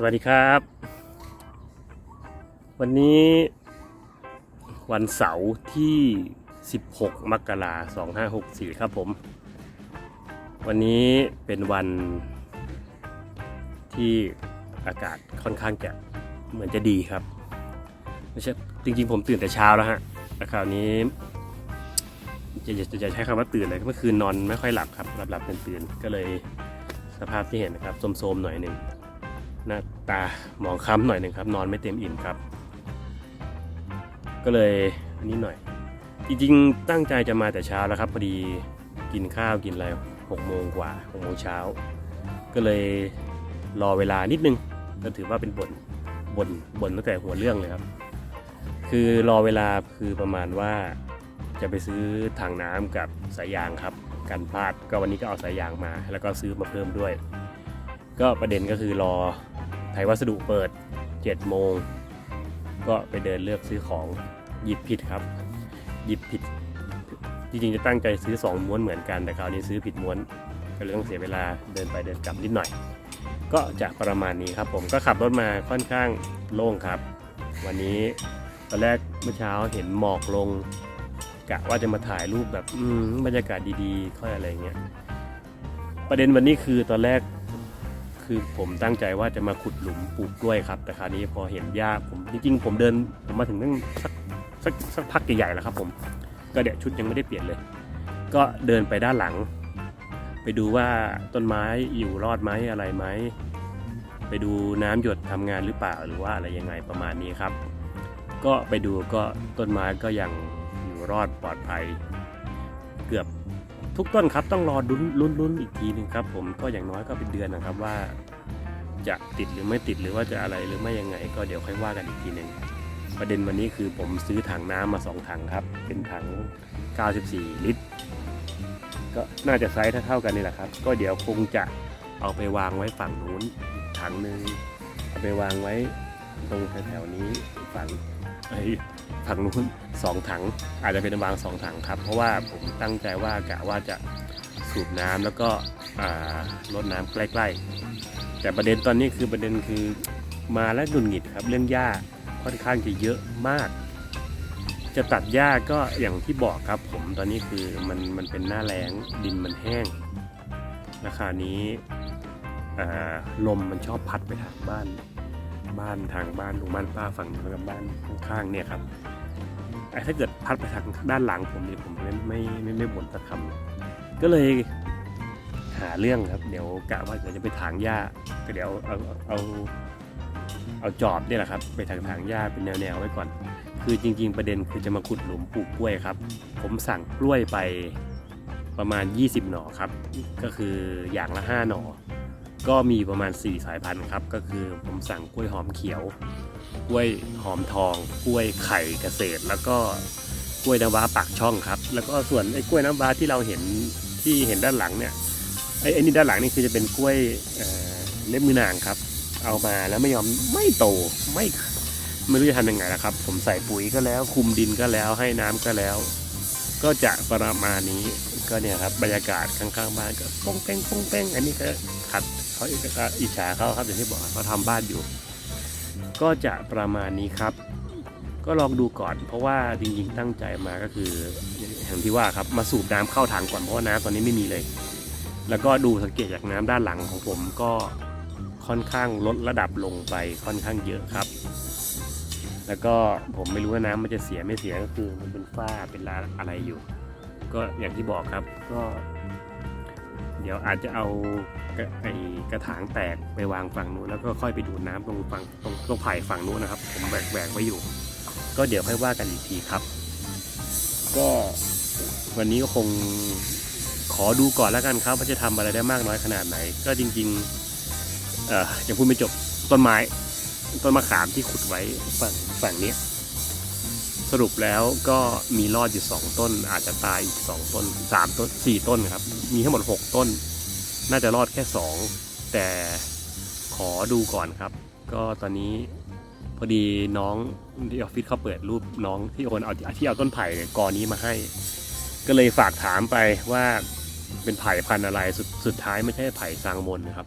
สวัสดีครับ วันนี้วันเสาร์ที่ 16 มกราคม2564 ครับผม วันนี้เป็นวันที่อากาศค่อนข้างจะเหมือนจะดีครับไม่ใช่จริงๆผมตื่นแต่เช้าแล้วฮะแต่คราวนี้จะจะจะใช้คำว่าตื่นเลยเมื่อคืนนอนไม่ค่อยหลับครับหลับหลับตื่นตื่นๆก็เลยสภาพที่เห็นนะครับโทมๆหน่อยหนึ่ง หน้าตาหมองคล้ำหน่อยหนึ่งครับ นอนไม่เต็มอิ่มครับ ก็เลยอันนี้หน่อย จริงๆ ตั้งใจจะมาแต่เช้าแล้วครับพอดีกินข้าวกินอะไรหกโมงกว่าหกโมงเช้า ก็เลยรอเวลานิดนึง ก็ถือว่าเป็นบนบนบนตั้งแต่หัวเรื่องเลยครับ คือรอเวลาคือประมาณว่าจะไปซื้อถังน้ำกับสายยางครับกันพลาดก็วันนี้ก็เอาสายยางมา แล้วก็ซื้อมาเพิ่มด้วย ก็ประเด็นก็คือรอ ไทยวัสดุเปิด7โมง ก็ไปเดินเลือกซื้อของหยิบผิดครับ หยิบผิด จริงๆจะตั้งใจซื้อ 2 ม้วนเหมือนกันแต่คราวนี้ซื้อผิดม้วน ก็เลยต้องเสียเวลาเดินไปเดินกลับนิดหน่อย ก็จะประมาณนี้ครับ ผมก็ขับรถมาค่อนข้างโล่งครับ วันนี้ตอนแรกเมื่อเช้าเห็นหมอกลงกะว่าจะมาถ่ายรูปแบบอืมบรรยากาศดีๆ ค่อยอะไรเงี้ยประเด็นวันนี้คือตอนแรก คือผมตั้งใจว่าจะมาขุดหลุมปลูกกล้วยครับ แต่คราวนี้พอเห็นหญ้าผมจริงๆผมเดินผมมาถึงตั้งสักสักสักพักใหญ่ๆแล้วครับ ผมก็เดี๋ยวชุดยังไม่ได้เปลี่ยนเลย ก็เดินไปด้านหลัง ไปดูว่าต้นไม้อยู่รอดไหมอะไรไหมไปดูน้ำหยดทำงานหรือเปล่าหรือว่าอะไรยังไงประมาณนี้ครับ ก็ไปดูก็ต้นไม้ก็ยังอยู่รอดปลอดภัย เกือบ ทุกต้นครับต้องรอลุ้นลุ้นลุ้นอีกทีหนึ่งครับผมก็อย่างน้อยก็เป็นเดือนนะครับว่า จะติดหรือไม่ติดหรือว่าจะอะไรหรือไม่ยังไง ก็เดี๋ยวค่อยว่ากันอีกทีหนึ่งประเด็นวันนี้คือผมซื้อถังน้ำมาสองถังครับ เป็นถัง 94 ลิตร ก็น่าจะไซส์เท่าๆกันนี่แหละครับ ก็เดี๋ยวคงจะเอาไปวางไว้ฝั่งนู้นถังหนึ่งเอาไปวางไว้ตรงแถวๆนี้ฝั่ง ไอ้ยถังนู้นสองถัง อาจจะเป็นวางสองถังครับ เพราะว่าผมตั้งใจว่ากะว่าจะสูบน้ำแล้วก็ลดน้ำใกล้ ๆ แต่ประเด็นตอนนี้คือประเด็นคือมาแล้วหงุดหงิดครับเรื่องหญ้าค่อนข้างจะเยอะมาก จะตัดหญ้าก็อย่างที่บอกครับ ผมตอนนี้คือมันมันเป็นหน้าแล้งดินมันแห้งราคานี้ลมมันชอบพัดไปทางบ้าน บ้านทางบ้านลุงบ้านป้าฝั่งนู้นกับบ้านข้างๆเนี่ยครับไอ้ถ้าเกิดพัดไปทางด้านหลังผมเนี่ยผมไม่ไม่ไม่ไม่บ่นสักคำก็เลยหาเรื่องครับ เดี๋ยวกะว่าเดี๋ยวจะไปถางหญ้าก็เดี๋ยวเอาเอาเอาเอาจอบเนี่ยแหละครับ ไปถางถางหญ้าเป็นแนวๆไว้ก่อน คือจริง ๆ ประเด็นคือจะมาขุดหลุมปลูกกล้วยครับ ผมสั่งกล้วยไปประมาณ 20 หน่อครับ ก็คืออย่างละ 5 หน่อ ก็มีประมาณ 4 สายพันธุ์ครับ ก็คือผมสั่งกล้วยหอมเขียว กล้วยหอมทอง กล้วยไข่เกษตร แล้วก็กล้วยน้ำว้าปากช่องครับ แล้วก็ส่วนไอ้กล้วยน้ำว้าที่เราเห็นที่เห็นด้านหลังเนี่ยไอ้ไอ้นี่ด้านหลังนี่คือจะเป็นกล้วยเอ่อเล็บมือนางครับ เอามาแล้วไม่ยอมไม่โตไม่ไม่รู้จะทำยังไงนะครับ ผมใส่ปุ๋ยก็แล้ว คุมดินก็แล้วให้น้ำก็แล้ว ก็จะประมาณนี้ก็เนี่ยครับบรรยากาศข้างๆบ้านก็ป้องแป้งป้องแป้งอันนี้ก็ขัด เขาอีกก็อิจฉาเขาครับอย่างที่บอกเขาทำบ้านอยู่ ก็จะประมาณนี้ครับ ก็ลองดูก่อน เพราะว่าจริงๆตั้งใจมาก็คืออย่างที่ว่าครับมาสูบน้ำเข้าถังก่อนเพราะว่าน้ำตอนนี้ไม่มีเลย แล้วก็ดูสังเกตจากน้ำด้านหลังของผมก็ค่อนข้างลดระดับลงไปค่อนข้างเยอะครับ แล้วก็ผมไม่รู้ว่าน้ำมันจะเสียไม่เสียก็คือมันเป็นฝ้าเป็นอะไรอยู่ ก็อย่างที่บอกครับก็ เดี๋ยวอาจจะเอากระไอ้กระถางแตกไปวางฝั่งนู้นแล้วก็ค่อยไปดูดน้ำตรงฝั่งตรงตรงไผ่ฝั่งนู้นนะครับ ผมแบกแบกไว้อยู่ ก็เดี๋ยวค่อยว่ากันอีกทีครับ ก็วันนี้ก็คงขอดูก่อนแล้วกันครับว่าจะทำอะไรได้มากน้อยขนาดไหน ก็จริงๆเอ่อยังพูดไม่จบต้นไม้ต้นมะขามที่ขุดไว้ฝั่งฝั่งนี้ สรุปแล้วก็มีรอดอยู่สองต้น อาจจะตายอีกสองต้นสามต้นสี่ต้นครับ มีทั้งหมดหกต้น น่าจะรอดแค่สองแต่ขอดูก่อนครับ ก็ตอนนี้พอดีน้องที่ออฟฟิศเขาเปิดรูปน้องที่โอนเอาที่เอาต้นไผ่กอนี้มาให้ ก็เลยฝากถามไปว่าเป็นไผ่พันธุ์อะไรสุดสุดท้ายไม่ใช่ไผ่ซางมนนะครับ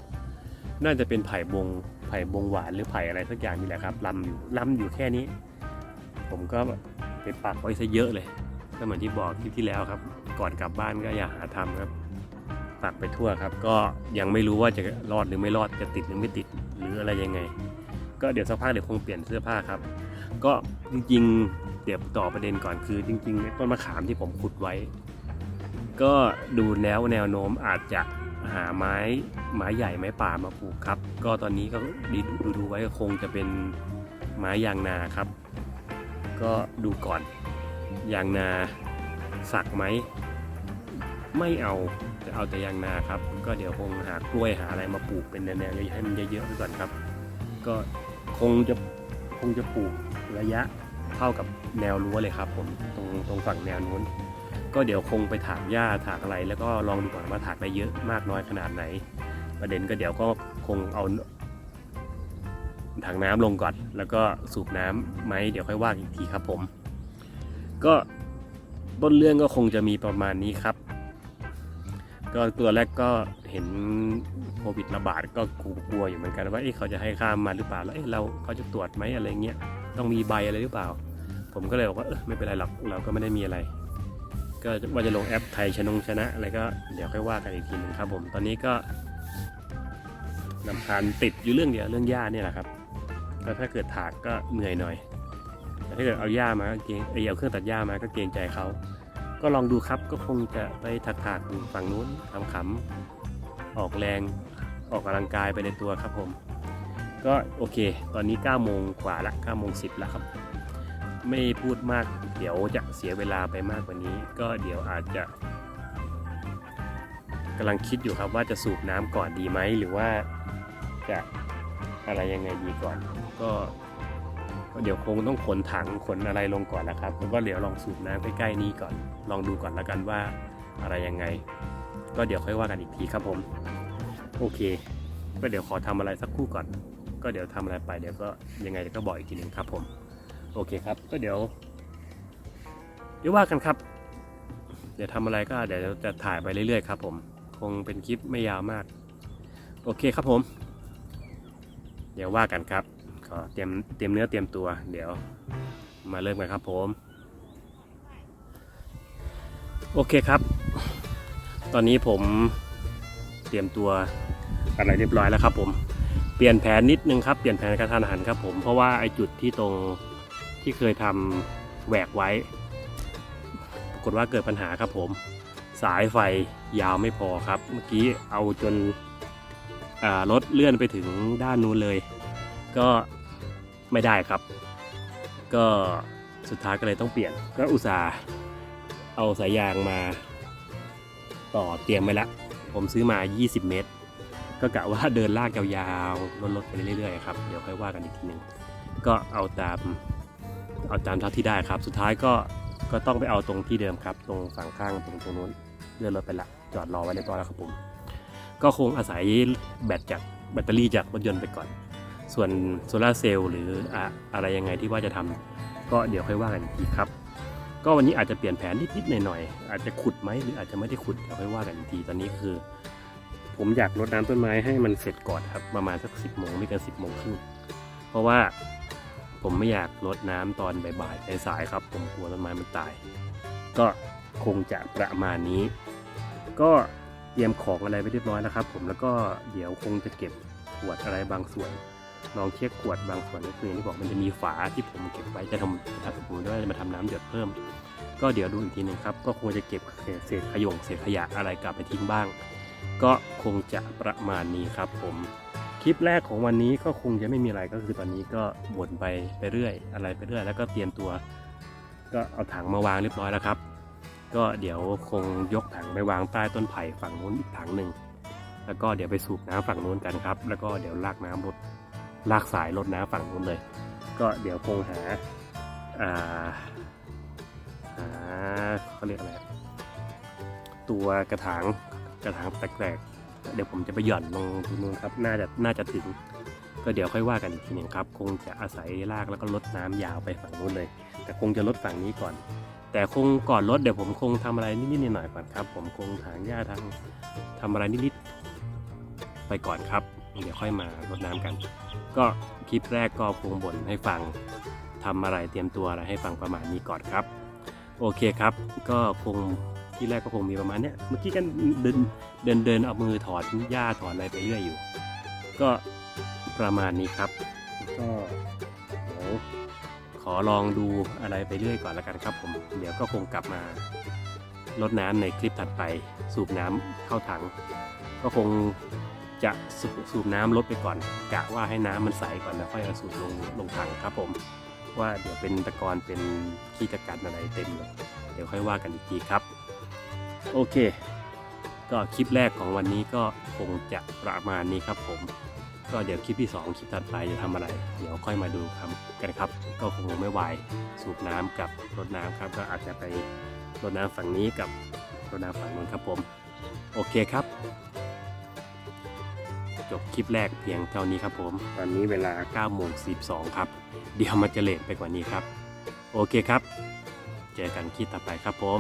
น่าจะเป็นไผ่บงไผ่บงหวานหรือไผ่อะไรสักอย่างนี่แหละครับลำอยู่ลำอยู่แค่นี้ ผมก็ ไปปักไว้ซะเยอะเลยก็เหมือนที่บอกที่ที่แล้วครับ ก่อนกลับบ้านก็อย่าหาทำครับ ปักไปทั่วครับ ก็ยังไม่รู้ว่าจะรอดหรือไม่รอดจะติดหรือไม่ติดหรืออะไรยังไง ก็เดี๋ยวสักพักเดี๋ยวคงเปลี่ยนเสื้อผ้าครับ ก็จริงๆเดี๋ยวต่อประเด็นก่อนคือ จริงๆต้นมะขามที่ผมขุดไว้ ก็ดูแล้วแนวโน้มอาจจะหาไม้ไม้ใหญ่ไม้ป่ามาปลูกครับ ก็ตอนนี้ก็ดูดูไว้คงจะเป็นไม้ยางนาครับ ก็ดูก่อนยางนาสักไหมไม่เอาจะเอาแต่ยางนาครับ ก็เดี๋ยวคงหากล้วยหาอะไรมาปลูกเป็นแนวๆให้มันเยอะๆไปก่อนครับ ก็คงจะคงจะปลูกระยะเท่ากับแนวรั้วเลยครับ ผมตรงตรงฝั่งแนวนู้น ก็เดี๋ยวคงไปถากหญ้าถากอะไร แล้วก็ลองดูก่อนว่าถากได้เยอะมากน้อยขนาดไหน ประเด็นก็เดี๋ยวก็คงเอา ถังน้ำลงก่อน แล้วก็สูบน้ำไหมเดี๋ยวค่อยว่ากันอีกทีครับผม ก็ต้นเรื่องก็คงจะมีประมาณนี้ครับ ก็ตัวแรกก็เห็นโควิดระบาดก็กลัวอยู่เหมือนกันว่าเอ๊ะเขาจะให้ข้ามมาหรือเปล่าแล้วเอ๊ะเราเขาจะตรวจไหมอะไรเงี้ยต้องมีใบอะไรหรือเปล่า ผมก็เลยบอกว่าเออไม่เป็นไรหรอกเราก็ไม่ได้มีอะไร ก็ว่าจะลงแอปไทยชนงชนะอะไรก็เดี๋ยวค่อยว่ากันอีกทีหนึงครับผมตอนนี้ก็นำคาญติดอยู่เรื่องเดียวเรื่องหญ้าเนี่ยแหละครับ ก็ถ้าเกิดถากก็เหนื่อยหน่อย แต่ถ้าเกิดเอาหญ้ามาก็เกงเอยเอาเครื่องตัดหญ้ามาก็เกรงใจเขาก็ลองดูครับก็คงจะไปถักถากฝั่งนู้นขำๆออกแรงออกกำลังกายไปในตัวครับผม ก็โอเค ตอนนี้9โมงกว่าละ9โมง10แล้วครับ ไม่พูดมากเดี๋ยวจะเสียเวลาไปมากกว่านี้ ก็เดี๋ยวอาจจะกำลังคิดอยู่ครับว่าจะสูบน้ำก่อนดีไหมหรือว่าจะอะไรยังไงดีก่อน ก็ก็เดี๋ยวคงต้องขนถังขนอะไรลงก่อนแล้วครับแล้วก็เดี๋ยวลองสูบน้ำใกล้ๆนี้ก่อนลองดูก่อนแล้วกันว่าอะไรยังไง ก็เดี๋ยวค่อยว่ากันอีกทีครับผม โอเค ก็เดี๋ยวขอทำอะไรสักคู่ก่อน ก็เดี๋ยวทำอะไรไปเดี๋ยวก็ยังไงเดี๋ยวก็บอกอีกทีหนึ่งครับ ผม โอเคครับ ก็เดี๋ยว เดี๋ยวว่ากันครับ เดี๋ยวทำอะไรก็เดี๋ยวจะถ่ายไปเรื่อยๆครับ ผม คงเป็นคลิปไม่ยาวมาก โอเคครับผม เดี๋ยวว่ากันครับ ขอเตรียมเตรียมเนื้อเตรียมตัว เดี๋ยวมาเริ่มกันครับผม โอเคครับ ตอนนี้ผมเตรียมตัวอะไรเรียบร้อยแล้วครับผมเปลี่ยนแผนนิดนึงครับเปลี่ยนแผนกระทันหันครับผมเพราะว่าไอจุดที่ตรงที่เคยทำแหวกไว้ ปรากฏว่าเกิดปัญหาครับผม สายไฟยาวไม่พอครับ เมื่อกี้เอาจนรถเลื่อนไปถึงด้านนู้นเลย ก็ ไม่ได้ครับ ก็สุดท้ายก็เลยต้องเปลี่ยน ก็อุตส่าห์เอาสายยางมาต่อเตรียมไว้แล้วผมซื้อมา 20 เมตร ก็กะว่าเดินลากยาวๆลดๆไปเรื่อยๆครับ เดี๋ยวค่อยว่ากันอีกทีหนึ่งก็เอาตามเอาตามเท่าที่ได้ครับ สุดท้ายก็ก็ต้องไปเอาตรงที่เดิมครับ ตรงฝั่งข้างตรงตรงนู้นเลื่อนรถไปละ จอดรอไว้เรียบร้อยแล้วครับผม ก็คงอาศัยแบตจากแบตเตอรี่จากรถยนต์ไปก่อน ส่วนโซลาเซลล์หรืออะอะไรยังไงที่ว่าจะทำก็เดี๋ยวค่อยว่ากันอีกทีครับ ก็วันนี้อาจจะเปลี่ยนแผนนิดๆหน่อยๆอาจจะขุดไหมหรืออาจจะไม่ได้ขุดเดี๋ยวค่อยว่ากันอีกทีตอนนี้ก็คือ ผมอยากรดน้ำต้นไม้ให้มันเสร็จก่อนครับประมาณสักสิบโมงไม่เกินสิบโมงครึ่งเพราะว่าผมไม่อยากรดน้ำตอนบ่ายๆสายๆครับ ผมกลัวต้นไม้มันตาย ก็คงจะประมาณนี้ ก็เตรียมของอะไรไว้เรียบร้อยแล้วครับ ผมแล้วก็เดี๋ยวคงจะเก็บขวดอะไรบางส่วน ลองเช็คขวดบางส่วนก็คืออย่างที่บอกมันจะมีฝาที่ผมเก็บไว้จะทำถ้าสมมติว่าจะมาทำน้ำหยดเพิ่ม ก็เดี๋ยวดูอีกทีหนึ่งครับ ก็คงจะเก็บเศษขยงเศษขยะอะไรกลับไปทิ้งบ้าง ก็คงจะประมาณนี้ครับผมคลิปแรกของวันนี้ก็คงจะไม่มีอะไรก็คือตอนนี้ก็บ่นไปไปเรื่อย อะไรไปเรื่อย แล้วก็เตรียมตัว ก็เอาถังมาวางเรียบร้อยแล้วครับ ก็เดี๋ยวคงยกถังไปวางใต้ต้นไผ่ฝั่งนู้นอีกถังหนึ่งแล้วก็เดี๋ยวไปสูบน้ำฝั่งนู้นกันครับ แล้วก็เดี๋ยวลากน้ำรถ ลากสายรถน้ำฝั่งนู้นเลย ก็เดี๋ยวคงหาอ่าหาเขาเรียกอะไรตัวกระถางกระถางแตกๆเดี๋ยวผมจะไปหย่อนลงตรงนู้นครับน่าจะน่าจะถึง ก็เดี๋ยวค่อยว่ากันอีกทีหนึ่งครับ คงจะอาศัยลากแล้วก็ลดน้ำยาวไปฝั่งนู้นเลย แต่คงจะลดฝั่งนี้ก่อน แต่คงก่อนลดเดี๋ยวผมคงทำอะไรนิดๆหน่อยๆก่อนครับ ผมคงถางหญ้าทางทำอะไรนิดๆไปก่อนครับ เดี๋ยวค่อยมารดน้ำกัน ก็คลิปแรกก็คงบ่นให้ฟังทำอะไรเตรียมตัวอะไรให้ฟังประมาณนี้ก่อนครับ โอเคครับ ก็คงที่แรกก็คงมีประมาณเนี้ยเมื่อกี้กันเดินเดินเดินเอามือถอดหญ้าถอดอะไรไปเรื่อยอยู่ ก็ประมาณนี้ครับ ก็เดี๋ยวขอลองดูอะไรไปเรื่อยก่อนแล้วกันครับผม เดี๋ยวก็คงกลับมาลดน้ำในคลิปถัดไปสูบน้ำเข้าถัง ก็คง จะสูบสูบน้ำลดไปก่อนกะว่าให้น้ำมันใสก่อนแล้วค่อยเอาสูบลงลงถังครับผม ว่าเดี๋ยวเป็นตะกอนเป็นขี้ตะกัดอะไรเต็มเลยเดี๋ยวค่อยว่ากันอีกทีครับ โอเค ก็คลิปแรกของวันนี้ก็คงจะประมาณนี้ครับผม ก็เดี๋ยวคลิปที่ 2 คลิปถัดไปจะทำอะไร เดี๋ยวค่อยมาดูครับกันครับ ก็คงไม่ไหวสูบน้ำกับรดน้ำครับ ก็อาจจะไปรดน้ำฝั่งนี้กับรดน้ำฝั่งนู้นครับผม โอเคครับ จบคลิปแรกเพียงเท่านี้ครับผม ตอนนี้เวลา9โมง42ครับ เดี๋ยวมันจะเลทไปกว่านี้ครับ โอเคครับ เจอกันคลิปต่อไปครับผม